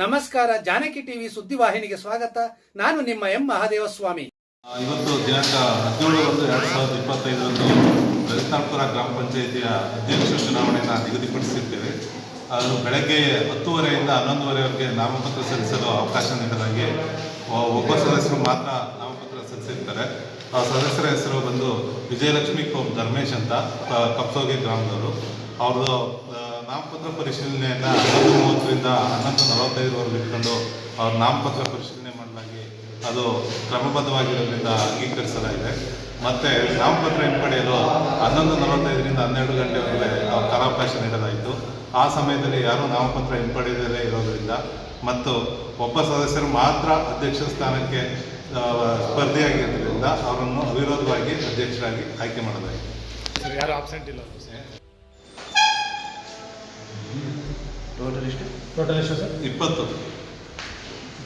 ನಮಸ್ಕಾರ, ಜಾನಕಿ ಟಿವಿ ಸುದ್ದಿವಾಹಿನಿಗೆ ಸ್ವಾಗತ. ನಾನು ನಿಮ್ಮ ಎಂ. ಮಹಾದೇವಸ್ವಾಮಿ. ಇವತ್ತು ದಿನಾಂಕ ಹದಿನೇಳು ಒಂದು ಎರಡು ಸಾವಿರದ ಇಪ್ಪತ್ತೈದರಂದು ಲಲಿತಾಪುರ ಗ್ರಾಮ ಪಂಚಾಯಿತಿಯ ಅಧ್ಯಕ್ಷ ಚುನಾವಣೆಯನ್ನು ನಿಗದಿಪಡಿಸಿದ್ದೇವೆ ಅದು ಬೆಳಗ್ಗೆ ಹತ್ತುವರೆಯಿಂದ ಹನ್ನೊಂದುವರೆವರೆಗೆ ನಾಮಪತ್ರ ಸಲ್ಲಿಸಲು ಅವಕಾಶ ನೀಡಲಾಗಿ ಒಬ್ಬ ಸದಸ್ಯರು ಮಾತ್ರ ನಾಮಪತ್ರ ಸಲ್ಲಿಸಿರ್ತಾರೆ. ಆ ಸದಸ್ಯರ ಹೆಸರು ಬಂದು ವಿಜಯಲಕ್ಷ್ಮಿ ಕೋಮ್ ಧರ್ಮೇಶ್ ಅಂತ ಕಪ್ಸೋಗಿ ಗ್ರಾಮದವರು. ಅವ್ರದ್ದು ನಾಮಪತ್ರ ಪರಿಶೀಲನೆಯನ್ನು ಹನ್ನೊಂದು ಮೂವತ್ತರಿಂದ ಹನ್ನೊಂದು ನಲವತ್ತೈದರವರೆಗೆ ಇಟ್ಕೊಂಡು ಅವ್ರ ನಾಮಪತ್ರ ಪರಿಶೀಲನೆ ಮಾಡಲಾಗಿ ಅದು ಕ್ರಮಬದ್ಧವಾಗಿರೋದ್ರಿಂದ ಅಂಗೀಕರಿಸಲಾಗಿದೆ. ಮತ್ತೆ ನಾಮಪತ್ರ ಹಿಂಪಡೆಯಲು ಹನ್ನೊಂದು ನಲವತ್ತೈದರಿಂದ ಹನ್ನೆರಡು ಗಂಟೆವರೆಗೆ ಅವ್ರ ಕಾಲಾವಕಾಶ ನೀಡಲಾಯಿತು. ಆ ಸಮಯದಲ್ಲಿ ಯಾರೂ ನಾಮಪತ್ರ ಹಿಂಪಡೆಯದೇ ಇರೋದರಿಂದ ಮತ್ತು ಒಬ್ಬ ಸದಸ್ಯರು ಮಾತ್ರ ಅಧ್ಯಕ್ಷ ಸ್ಥಾನಕ್ಕೆ ಸ್ಪರ್ಧೆಯಾಗಿರೋದ್ರಿಂದ ಅವರನ್ನು ಅವಿರೋಧವಾಗಿ ಅಧ್ಯಕ್ಷರಾಗಿ ಆಯ್ಕೆ ಮಾಡಲಾಯಿತು. ಯಾರು ಆಬ್ಸೆಂಟ್ ಇಲ್ಲ ಟೋಟಲ್ ಎಷ್ಟು? ಟೋಟಲ್ ಎಷ್ಟು ಸರ್? ಇಪ್ಪತ್ತು.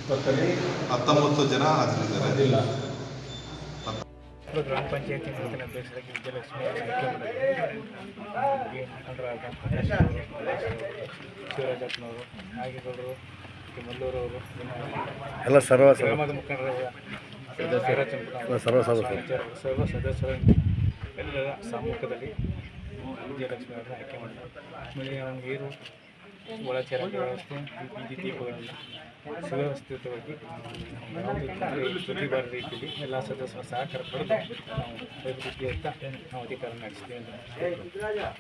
ಇಪ್ಪತ್ತರಲ್ಲಿ ಹತ್ತೊಂಬತ್ತು ಜನ ಹಾಜರಿದ್ದಾರೆ ಇಲ್ಲ ಗ್ರಾಮ ಪಂಚಾಯತಿ ನೂತನ ಅಧ್ಯಕ್ಷರಾಗಿ ವಿಜಯಲಕ್ಷ್ಮಿ ಅವರನ್ನು ಆಯ್ಕೆ ಮಾಡಿದ್ದಾರೆ. ಶಿವರಾಜಪ್ಪನವರು ನಾಗೇಗೌಡರು ಮಲ್ಲೂರವರು ಎಲ್ಲ ಸರ್ವ ಗ್ರಾಮದ ಮುಖಂಡರ ಸದಸ್ಯರ ಸರ್ವ ಸರ್ವ ಸರ್ವ ಸದಸ್ಯರ. ಎಲ್ಲರ ಸಮ್ಮುಖದಲ್ಲಿ ವಿಜಯಲಕ್ಷ್ಮಿ ಅವರನ್ನು ಆಯ್ಕೆ ಮಾಡಿದ್ದಾರೆ. ಆಮೇಲೆ ನಮಗೆ ನೀರು ಒಳಚರಂಡಿ ವ್ಯವಸ್ಥೆ ಬೀದಿ ದೀಪಗಳನ್ನು ಸುವ್ಯವಸ್ಥಿತವಾಗಿ ಯಾವುದೇ ತೊಂದರೆ ರೀತಿಯಲ್ಲಿ ಎಲ್ಲ ಸದಸ್ಯರ ಸಹಕಾರ ಪಡೆದು ನಾವು ಅಭಿವೃದ್ಧಿಯತ್ತ ನಾವು ಅಧಿಕಾರ ಅಂತ